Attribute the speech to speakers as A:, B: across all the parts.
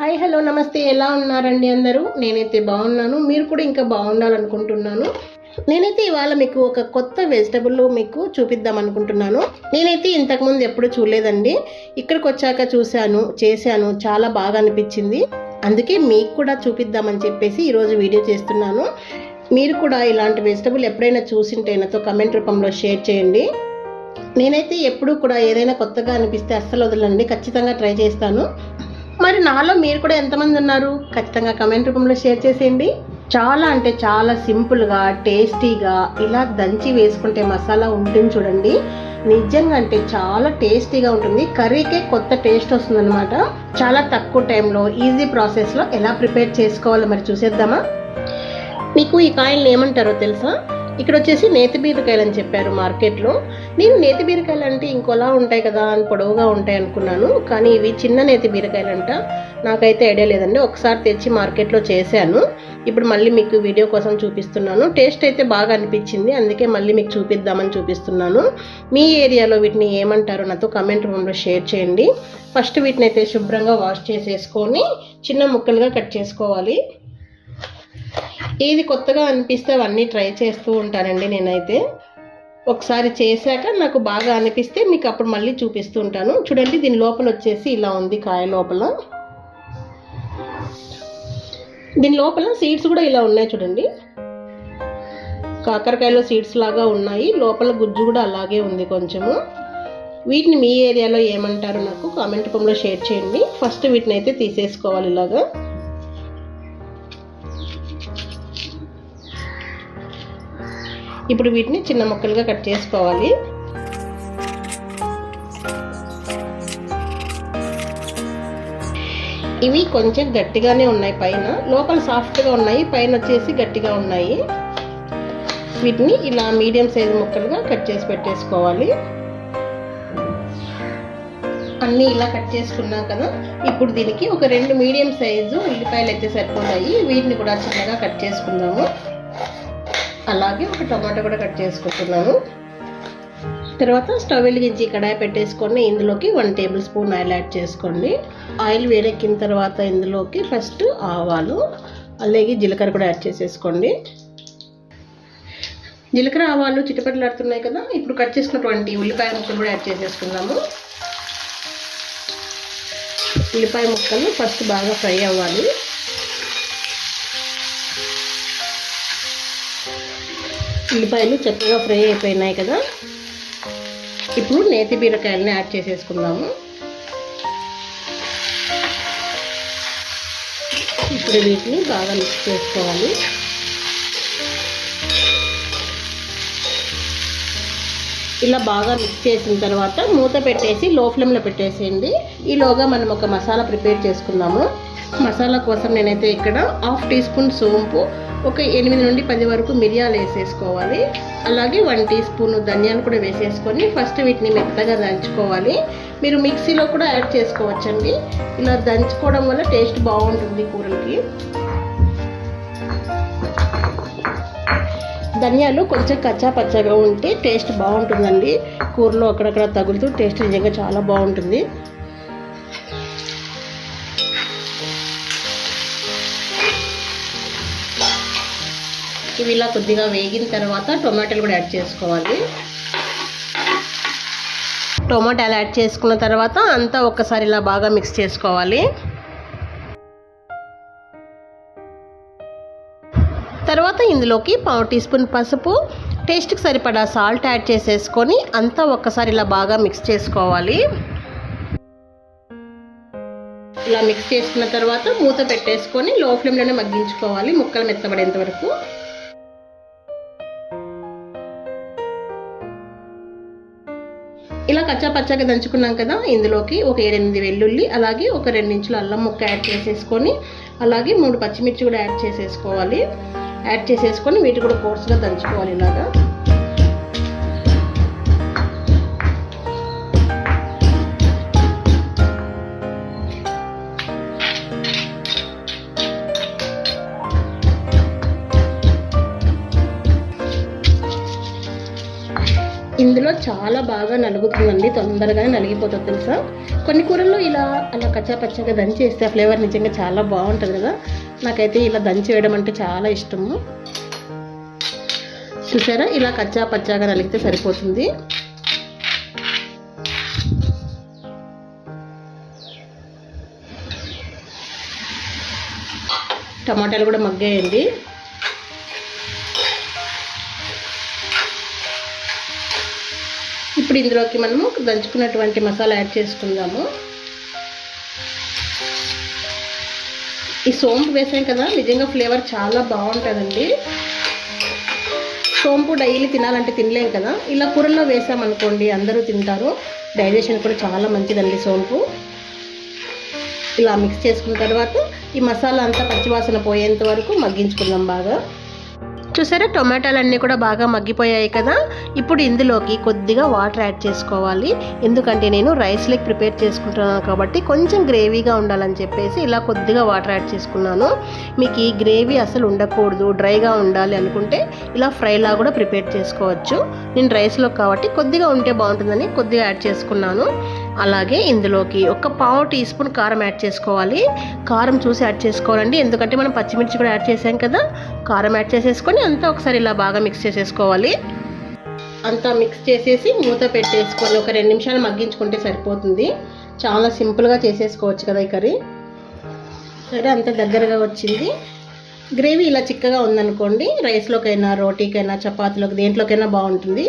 A: Hi hello నమస్తే. ఎలా ఉన్నారండి అందరూ? నేనైతే బాగున్నాను. మీరు కూడా ఇంకా బాగుండాలనుకుంటున్నాను. నేనైతే ఇవాళ మీకు ఒక కొత్త వెజిటబుల్ మీకు చూపిద్దాం అనుకుంటున్నాను. నేనైతే ఇంతకుముందు ఎప్పుడు చూడలేదండి. ఇక్కడికి వచ్చాక చూశాను చేశాను. చాలా బాగా అనిపించింది. అందుకే మీకు కూడా చూపిద్దామని చెప్పేసి ఈరోజు వీడియో చేస్తున్నాను. మీరు కూడా ఇలాంటి వెజిటబుల్ ఎప్పుడైనా చూసింటే నాతో కమెంట్ రూపంలో షేర్ చేయండి. నేనైతే ఎప్పుడూ కూడా ఏదైనా కొత్తగా అనిపిస్తే అస్సలు వదలండి. ఖచ్చితంగా ట్రై చేస్తాను. మరి నాలో మీరు కూడా ఎంతమంది ఉన్నారు? ఖచ్చితంగా కమెంట్ రూపంలో షేర్ చేసేయండి. చాలా అంటే చాలా సింపుల్గా టేస్టీగా ఇలా దంచి వేసుకుంటే మసాలా ఉంటుంది చూడండి. నిజంగా అంటే చాలా టేస్టీగా ఉంటుంది. కర్రీకే కొత్త టేస్ట్ వస్తుందన్నమాట. చాలా తక్కువ టైంలో ఈజీ ప్రాసెస్లో ఎలా ప్రిపేర్ చేసుకోవాలో మరి చూసేద్దామా? మీకు ఈ కాయల్ని ఏమంటారో తెలుసా? ఇక్కడ వచ్చేసి నేతి బీరకాయలు అని చెప్పారు మార్కెట్లో. నేను నేతి బీరకాయలు అంటే ఇంకోలా ఉంటాయి కదా అని పొడవుగా ఉంటాయి అనుకున్నాను కానీ ఇవి చిన్న నేతి బీరకాయలు అంట నాకైతే ఐడియా లేదండి ఒకసారి తెచ్చి మార్కెట్లో చేశాను. ఇప్పుడు మళ్ళీ మీకు వీడియో కోసం చూపిస్తున్నాను. టేస్ట్ అయితే బాగా అనిపించింది అందుకే మళ్ళీ మీకు చూపిద్దామని చూపిస్తున్నాను. మీ ఏరియాలో వీటిని ఏమంటారో నాతో కమెంట్ రూమ్లో షేర్ చేయండి. ఫస్ట్ వీటిని అయితే శుభ్రంగా వాష్ చేసేసుకొని చిన్న ముక్కలుగా కట్ చేసుకోవాలి. ఏది కొత్తగా అనిపిస్తే అవన్నీ ట్రై చేస్తూ ఉంటానండి నేనైతే. ఒకసారి చేశాక నాకు బాగా అనిపిస్తే మీకు అప్పుడు మళ్ళీ చూపిస్తూ ఉంటాను. చూడండి దీని లోపల వచ్చేసి ఇలా ఉంది కాయ లోపల. దీని లోపల సీడ్స్ కూడా ఇలా ఉన్నాయి చూడండి. కాకరకాయలో సీడ్స్ లాగా ఉన్నాయి. లోపల గుజ్జు కూడా అలాగే ఉంది కొంచెము. వీటిని మీ ఏరియాలో ఏమంటారు నాకు కామెంట్ రూపంలో షేర్ చేయండి. ఫస్ట్ వీటిని అయితే తీసేసుకోవాలి ఇలాగా. ఇప్పుడు వీటిని చిన్న ముక్కలుగా కట్ చేసుకోవాలి. ఇవి కొంచెం గట్టిగానే ఉన్నాయి పైన. లోపల సాఫ్ట్గా ఉన్నాయి పైన వచ్చేసి గట్టిగా ఉన్నాయి. వీటిని ఇలా మీడియం సైజు ముక్కలుగా కట్ చేసి పెట్టేసుకోవాలి. అన్నీ ఇలా కట్ చేసుకున్నాం కదా ఇప్పుడు దీనికి ఒక రెండు మీడియం సైజు ఉల్లిపాయలు అయితే సరిపోతాయి. వీటిని కూడా చిన్నగా కట్ చేసుకుందాము. అలాగే ఒక టమాటో కూడా కట్ చేసుకుంటున్నాను. తర్వాత స్టవ్ వెలిగించి కడాయి పెట్టేసుకొని ఇందులోకి one table spoon oil add చేసుకోండి. ఆయిల్ వేడెక్కిన తర్వాత ఇందులోకి ఫస్ట్ ఆవాలు అలాగే జీలకర్ర కూడా యాడ్ చేసేసుకోండి. జీలకర్ర ఆవాలు చిటపట్లాడుతున్నాయి కదా ఇప్పుడు కట్ చేసుకున్నటువంటి ఉల్లిపాయ ముక్కలు కూడా యాడ్ చేసేసుకుందాము. ఉల్లిపాయ ముక్కలు ఫస్ట్ బాగా ఫ్రై అవ్వాలి. ఉల్లిపాయలు చక్కగా ఫ్రై అయిపోయినాయి కదా. ఇప్పుడు నేతి బీరకాయలని యాడ్ చేసేసుకుందాము. ఇప్పుడు వీటిని బాగా మిక్స్ చేసుకోవాలి. ఇలా బాగా మిక్స్ చేసిన తర్వాత మూత పెట్టేసి లో ఫ్లేమ్లో పెట్టేసేయండి. ఈలోగా మనం ఒక మసాలా ప్రిపేర్ చేసుకుందాము. మసాలా కోసం నేనైతే ఇక్కడ హాఫ్ టీ స్పూన్ సోంపు ఒక ఎనిమిది నుండి పది వరకు మిరియాలు వేసేసుకోవాలి. అలాగే వన్ టీ స్పూన్ ధనియాలు కూడా వేసేసుకొని ఫస్ట్ వీటిని మెత్తగా దంచుకోవాలి. మీరు మిక్సీలో కూడా యాడ్ చేసుకోవచ్చండి. ఇలా దంచుకోవడం వల్ల టేస్ట్ బాగుంటుంది కూరలకి. ధనియాలు కొంచెం కచ్చా పచ్చగా ఉంటే టేస్ట్ బాగుంటుందండి. కూరలో అక్కడక్కడ తగులుతూ టేస్ట్ నిజంగా చాలా బాగుంటుంది. ఇవి ఇలా కొద్దిగా వేగిన తర్వాత టొమాటోలు కూడా యాడ్ చేసుకోవాలి. టొమాటోలు యాడ్ చేసుకున్న తర్వాత అంతా ఒక్కసారి ఇలా బాగా మిక్స్ చేసుకోవాలి. తర్వాత ఇందులోకి పావు టీ స్పూన్ పసుపు టేస్ట్కి సరిపడా సాల్ట్ యాడ్ చేసేసుకొని అంతా ఒక్కసారి ఇలా బాగా మిక్స్ చేసుకోవాలి. ఇలా మిక్స్ చేసుకున్న తర్వాత మూత పెట్టేసుకొని లో ఫ్లేమ్లోనే మగ్గించుకోవాలి. ముక్కలు మెత్తబడేంత వరకు. ఇలా కచ్చా పచ్చాగా దంచుకున్నాం కదా ఇందులోకి ఒక ఏడెనిమిది వెల్లుల్లి అలాగే ఒక రెండించుల అల్లం ముక్క యాడ్ చేసేసుకొని అలాగే మూడు పచ్చిమిర్చి కూడా యాడ్ చేసేసుకోవాలి. యాడ్ చేసేసుకొని వీటి కూడా కోర్సుగా దంచుకోవాలి ఇలాగా. ఇందులో చాలా బాగా నలుగుతుందండి తొందరగానే నలిగిపోతుంది తెలుసా? కొన్ని కూరల్లో ఇలా అలా కచ్చా పచ్చగా దంచి వేస్తే ఆ ఫ్లేవర్ నిజంగా చాలా బాగుంటుంది కదా? నాకైతే ఇలా దంచి వేయడం అంటే చాలా ఇష్టము. చూసారా? ఇలా కచ్చా పచ్చాగా నలిగితే సరిపోతుంది. టమాటాలు కూడా మగ్గాయండి. ఇప్పుడు ఇందులోకి మనము దంచుకున్నటువంటి మసాలా యాడ్ చేసుకుందాము. ఈ సోంపు వేసాం కదా నిజంగా ఫ్లేవర్ చాలా బాగుంటుందండి. సోంపు డైలీ తినాలంటే తినలేం కదా. ఇలా కూరల్లో వేసామనుకోండి అందరూ తింటారు. డైజెషన్ కూడా చాలా మంచిదండి సోంపు. ఇలా మిక్స్ చేసుకున్న తర్వాత ఈ మసాలా అంతా పచ్చివాసన పోయేంత వరకు మగ్గించుకుందాం బాగా. చూసారా? టొమాటోలు అన్నీ కూడా బాగా మగ్గిపోయాయి కదా? ఇప్పుడు ఇందులోకి కొద్దిగా వాటర్ యాడ్ చేసుకోవాలి. ఎందుకంటే నేను రైస్ లెక్ ప్రిపేర్ చేసుకుంటున్నాను కాబట్టి కొంచెం గ్రేవీగా ఉండాలని చెప్పేసి ఇలా కొద్దిగా వాటర్ యాడ్ చేసుకున్నాను. మీకు ఈ గ్రేవీ అసలు ఉండకూడదు డ్రైగా ఉండాలి అనుకుంటే ఇలా ఫ్రైలా కూడా ప్రిపేర్ చేసుకోవచ్చు. నేను రైస్లో కాబట్టి కొద్దిగా ఉంటే బాగుంటుందని కొద్దిగా యాడ్ చేసుకున్నాను. అలాగే ఇందులోకి ఒక పావు టీ స్పూన్ కారం యాడ్ చేసుకోవాలి. కారం చూసి యాడ్ చేసుకోవాలండి. ఎందుకంటే మనం పచ్చిమిర్చి కూడా యాడ్ చేసాం కదా కారం యాడ్ చేసేసుకొని అంతా ఒకసారి ఇలా బాగా మిక్స్ చేసేసుకోవాలి. అంతా మిక్స్ చేసేసి మూత పెట్టేసుకొని ఒక రెండు నిమిషాలు మగ్గించుకుంటే సరిపోతుంది. చాలా సింపుల్గా చేసేసుకోవచ్చు కదా ఈ కర్రీ. సరే అంత దగ్గరగా వచ్చింది. గ్రేవీ ఇలా చిక్కగా ఉందనుకోండి రైస్లోకైనా రోటీకైనా చపాతీలోకి దేంట్లోకైనా బాగుంటుంది.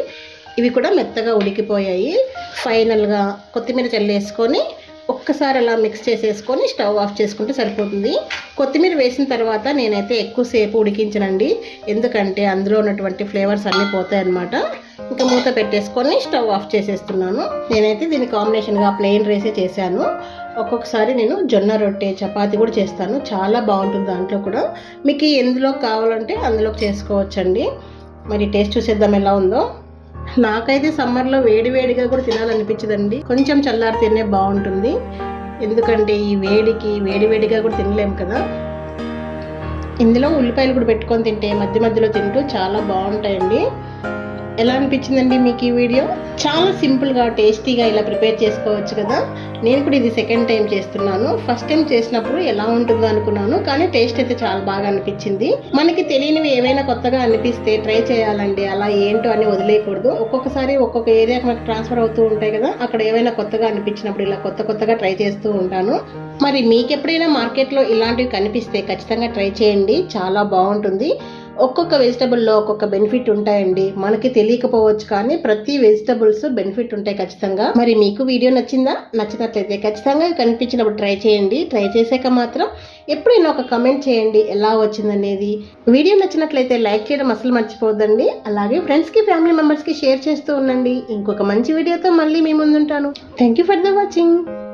A: ఇవి కూడా మెత్తగా ఉడికిపోయాయి. ఫైనల్గా కొత్తిమీర చల్లేసుకొని ఒక్కసారి అలా మిక్స్ చేసేసుకొని స్టవ్ ఆఫ్ చేసుకుంటే సరిపోతుంది. కొత్తిమీర వేసిన తర్వాత నేనైతే ఎక్కువసేపు ఉడికించనండి. ఎందుకంటే అందులో ఉన్నటువంటి ఫ్లేవర్స్ అన్నీ పోతాయి అన్నమాట. ఇంకా మూత పెట్టేసుకొని స్టవ్ ఆఫ్ చేసేస్తున్నాను. నేనైతే దీని కాంబినేషన్గా ప్లెయిన్ రైసే చేశాను. ఒక్కొక్కసారి నేను జొన్న రొట్టె చపాతి కూడా చేస్తాను. చాలా బాగుంటుంది దాంట్లో కూడా. మీకు ఎందులో కావాలంటే అందులోకి చేసుకోవచ్చండి. మరి టేస్ట్ చూసేద్దాం ఎలా ఉందో. నాకైతే సమ్మర్లో వేడివేడిగా కూడా తినాలనిపించదండి. కొంచెం చల్లారితేనే బాగుంటుంది. ఎందుకంటే ఈ వేడికి వేడివేడిగా కూడా తినలేము కదా. ఇందులో ఉల్లిపాయలు కూడా పెట్టుకొని తింటే మధ్య మధ్యలో తింటూ చాలా బాగుంటాయండి. ఎలా అనిపించిందండి మీకు ఈ వీడియో? చాలా సింపుల్గా టేస్టీగా ఇలా ప్రిపేర్ చేసుకోవచ్చు కదా? నేను కూడా ఇది సెకండ్ టైం చేస్తున్నాను. ఫస్ట్ టైం చేసినప్పుడు ఎలా ఉంటుందో అనుకున్నాను కానీ టేస్ట్ అయితే చాలా బాగా అనిపించింది. మనకి తెలియనివి ఏవైనా కొత్తగా అనిపిస్తే ట్రై చేయాలండి. అలా ఏంటో అని వదిలేయకూడదు. ఒక్కొక్కసారి ఒక్కొక్క ఏరియాకి మనకు ట్రాన్స్ఫర్ అవుతూ ఉంటాయి కదా అక్కడ ఏవైనా కొత్తగా అనిపించినప్పుడు ఇలా కొత్త కొత్తగా ట్రై చేస్తూ ఉంటాను. మరి మీకు ఎప్పుడైనా మార్కెట్లో ఇలాంటివి కనిపిస్తే ఖచ్చితంగా ట్రై చేయండి. చాలా బాగుంటుంది. ఒక్కొక్క వెజిటబుల్లో ఒక్కొక్క బెనిఫిట్ ఉంటాయండి. మనకి తెలియకపోవచ్చు కానీ ప్రతి వెజిటబుల్స్ బెనిఫిట్ ఉంటాయి ఖచ్చితంగా. మరి మీకు వీడియో నచ్చిందా? నచ్చినట్లయితే ఖచ్చితంగా కనిపించినప్పుడు ట్రై చేయండి. ట్రై చేసాక మాత్రం ఎప్పుడైనా ఒక కమెంట్ చేయండి. ఎలా వచ్చిందనేది. వీడియో నచ్చినట్లయితే లైక్ చేయడం అసలు మర్చిపోద్దండి అలాగే ఫ్రెండ్స్కి ఫ్యామిలీ మెంబర్స్కి షేర్ చేస్తూ ఉండండి. ఇంకొక మంచి వీడియోతో మళ్ళీ మీ ముందుంటాను. Thank you for the watching